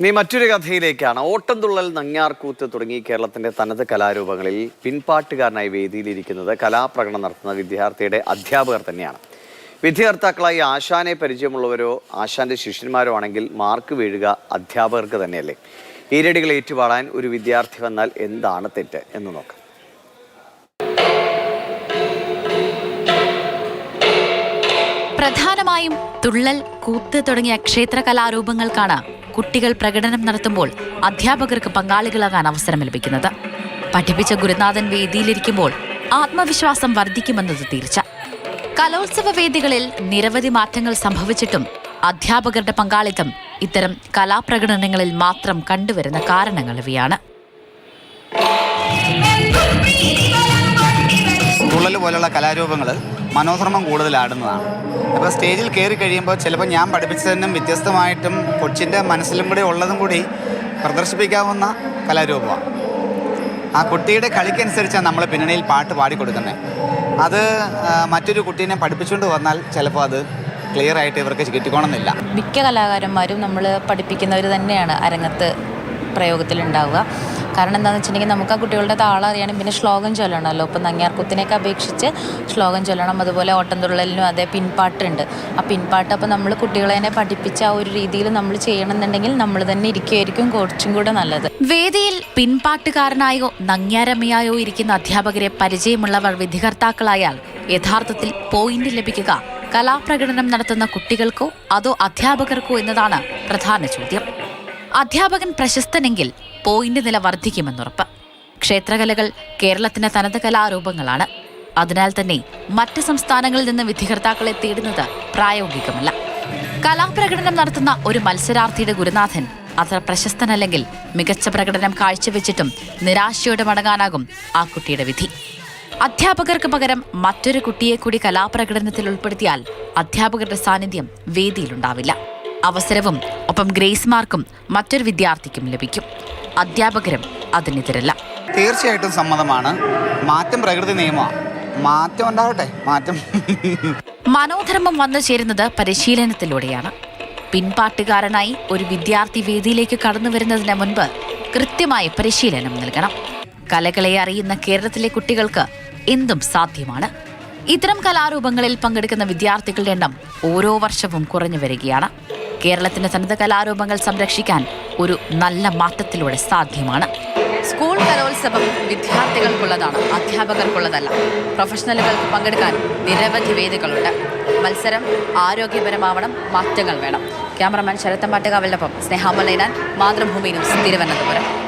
ഇനി മറ്റൊരു കഥയിലേക്കാണ്. ഓട്ടംതുള്ളൽ നങ്ങ്യാർകൂത്ത് തുടങ്ങി കേരളത്തിന്റെ തനത് കലാരൂപങ്ങളിൽ പിൻപാട്ടുകാരനായി വേദിയിലിരിക്കുന്നത് കലാപ്രകടനം നടത്തുന്ന വിദ്യാർത്ഥിയുടെ അധ്യാപകർ തന്നെയാണ്. വിദ്യാർത്ഥാക്കളായി ആശാനെ പരിചയമുള്ളവരോ ആശാന്റെ ശിഷ്യന്മാരോ ആണെങ്കിൽ മാർക്ക് വീഴുക അധ്യാപകർക്ക് തന്നെയല്ലേ. ഈരടികൾ ഏറ്റുപാടാൻ ഒരു വിദ്യാർത്ഥി വന്നാൽ എന്താണ് തെറ്റ് എന്ന് നോക്കാം. പ്രധാനമായും തുള്ളൽ കൂത്ത് തുടങ്ങിയ ക്ഷേത്ര കലാരൂപങ്ങൾക്കാണ് കുട്ടികൾ പ്രകടനം നടത്തുമ്പോൾ അധ്യാപകർക്ക് പങ്കാളികളാകാൻ അവസരം ലഭിക്കുന്നത്. പഠിപ്പിച്ച ഗുരുനാഥൻ വേദിയിലിരിക്കുമ്പോൾ ആത്മവിശ്വാസം വർദ്ധിക്കുമെന്നത് തീർച്ച. കലോത്സവ വേദികളിൽ നിരവധി മാറ്റങ്ങൾ സംഭവിച്ചിട്ടും അധ്യാപകരുടെ പങ്കാളിത്തം ഇത്തരം കലാപ്രകടനങ്ങളിൽ മാത്രം കണ്ടുവരുന്ന കാരണങ്ങൾ ഇവയാണ്. തുള്ളൽ പോലുള്ള കലാരൂപങ്ങൾ മനോധർമ്മം കൂടുതൽ ആടുന്നതാണ് അപ്പോൾ സ്റ്റേജിൽ കയറി കഴിയുമ്പോൾ ചിലപ്പോൾ ഞാൻ പഠിപ്പിച്ചതിനും വ്യത്യസ്തമായിട്ടും കൊച്ചിന്റെ മനസ്സിലും കൂടി ഉള്ളതും കൂടി പ്രദർശിപ്പിക്കാവുന്ന കലാരൂപമാണ്. ആ കുട്ടിയുടെ കളിക്കനുസരിച്ചാണ് നമ്മൾ പിന്നണിയിൽ പാട്ട് പാടിക്കൊടുക്കുന്നത് അത് മറ്റൊരു കുട്ടീനെ പഠിപ്പിച്ചുകൊണ്ട് വന്നാൽ ചിലപ്പോൾ അത് ക്ലിയർ ആയിട്ട് ഇവർക്ക് കിട്ടിക്കോണമെന്നില്ല മിക്ക കലാകാരന്മാരും നമ്മൾ പഠിപ്പിക്കുന്നവർ തന്നെയാണ് അരങ്ങത്ത് പ്രയോഗത്തിലുണ്ടാവുക. കാരണം എന്താണെന്ന് വെച്ചിട്ടുണ്ടെങ്കിൽ നമുക്ക് ആ കുട്ടികളുടെ താളം അറിയണം പിന്നെ ശ്ലോകം ചൊല്ലണമല്ലോ. ഇപ്പം നങ്ങിയാർക്കുത്തിനെയൊക്കെ അപേക്ഷിച്ച് ശ്ലോകം ചൊല്ലണം. അതുപോലെ ഓട്ടംതുള്ളലിനും അതേ പിൻപാട്ടുണ്ട്. ആ പിൻപാട്ട് അപ്പോൾ നമ്മൾ കുട്ടികളെ തന്നെ പഠിപ്പിച്ച ആ ഒരു രീതിയിൽ നമ്മൾ ചെയ്യണമെന്നുണ്ടെങ്കിൽ നമ്മൾ തന്നെ ഇരിക്കുമായിരിക്കും കുറച്ചും കൂടെ നല്ലത്. വേദിയിൽ പിൻപാട്ടുകാരനായോ നങ്ങ്യാരമ്മയായോ ഇരിക്കുന്ന അധ്യാപകരെ പരിചയമുള്ളവർ വിധികർത്താക്കളായാൽ യഥാർത്ഥത്തിൽ പോയിന്റ് ലഭിക്കുക. കലാപ്രകടനം നടത്തുന്ന കുട്ടികൾക്കോ അതോ അധ്യാപകർക്കോ എന്നതാണ് പ്രധാന ചോദ്യം. അധ്യാപകൻ പ്രശസ്തനെങ്കിൽ പോയിന്റ് നില വർദ്ധിക്കുമെന്നുറപ്പ്. ക്ഷേത്രകലകൾ കേരളത്തിന്റെ തനത് കലാരൂപങ്ങളാണ്. അതിനാൽ തന്നെ മറ്റ് സംസ്ഥാനങ്ങളിൽ നിന്ന് വിധികർത്താക്കളെ തേടുന്നത് പ്രായോഗികമല്ല. കലാപ്രകടനം നടത്തുന്ന ഒരു മത്സരാർത്ഥിയുടെ ഗുരുനാഥൻ അത്ര പ്രശസ്തനല്ലെങ്കിൽ മികച്ച പ്രകടനം കാഴ്ചവെച്ചിട്ടും നിരാശയോടെ മടങ്ങാനാകും ആ കുട്ടിയുടെ വിധി. അധ്യാപകർക്ക് പകരം മറ്റൊരു കുട്ടിയെ കൂടി കലാപ്രകടനത്തിൽ ഉൾപ്പെടുത്തിയാൽ അധ്യാപകരുടെ സാന്നിധ്യം വേദിയിലുണ്ടാവില്ല. അവസരവും ഒപ്പം ഗ്രേസ് മാർക്കും മറ്റൊരു വിദ്യാർത്ഥിക്കും ലഭിക്കും. അധ്യാപകരും അതിനെതിരല്ല. തീർച്ചയായിട്ടും സമ്മതമാണ്. മാറ്റം പ്രകൃതി നിയമമാണ് മാറ്റം ഉണ്ടാവട്ടെ മാറ്റം. മനോധർമ്മം വന്നു ചേരുന്നത് പരിശീലനത്തിലൂടെയാണ്. പിൻപാട്ടുകാരനായി ഒരു വിദ്യാർത്ഥി വേദിയിലേക്ക് കടന്നു വരുന്നതിന് മുൻപ് കൃത്യമായ പരിശീലനം നൽകണം. കലകളെ അറിയുന്ന കേരളത്തിലെ കുട്ടികൾക്ക് എന്തും സാധ്യമാണ്. ഇത്തരം കലാരൂപങ്ങളിൽ പങ്കെടുക്കുന്ന വിദ്യാർത്ഥികളുടെ എണ്ണം ഓരോ വർഷവും കുറഞ്ഞു വരികയാണ്. കേരളത്തിന്റെ തനത് കലാരൂപങ്ങൾ സംരക്ഷിക്കാൻ ഒരു നല്ല മാറ്റത്തിലൂടെ സാധ്യമാണ്. സ്കൂൾ കലോത്സവം വിദ്യാർത്ഥികൾക്കുള്ളതാണ് അധ്യാപകർക്കുള്ളതല്ല. പ്രൊഫഷണലുകൾക്ക് പങ്കെടുക്കാൻ നിരവധി വേദികളുണ്ട്. മത്സരം ആരോഗ്യപരമാവണം മാറ്റങ്ങൾ വേണം. ക്യാമറമാൻ ശരത്തമ്പാട്ടുകാവിനൊപ്പം സ്നേഹാമലൈനാൻ മാതൃഭൂമിയിലും തിരുവനന്തപുരം.